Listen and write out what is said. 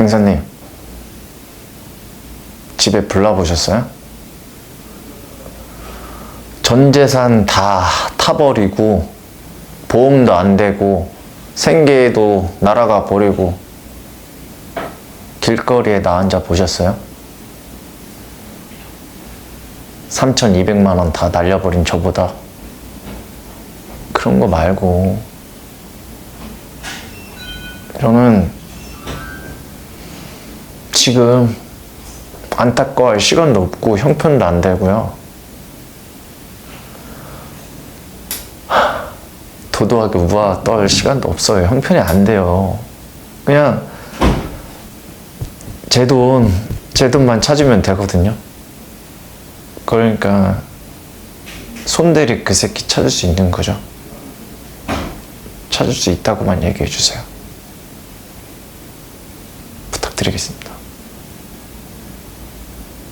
행사님, 집에 불나보셨어요? 전 재산 다 타버리고, 보험도 안 되고, 생계도 날아가 버리고, 길거리에 나 앉아 보셨어요? 3,200만원 다 날려버린 저보다 그런 거 말고, 저는 지금 안타까워할 시간도 없고 형편도 안 되고요. 하, 도도하게 우아 떨 시간도 없어요. 형편이 안 돼요. 그냥 제 돈, 제 돈만 찾으면 되거든요. 그러니까 손대리 그 새끼 찾을 수 있는 거죠. 찾을 수 있다고만 얘기해 주세요. 부탁드리겠습니다.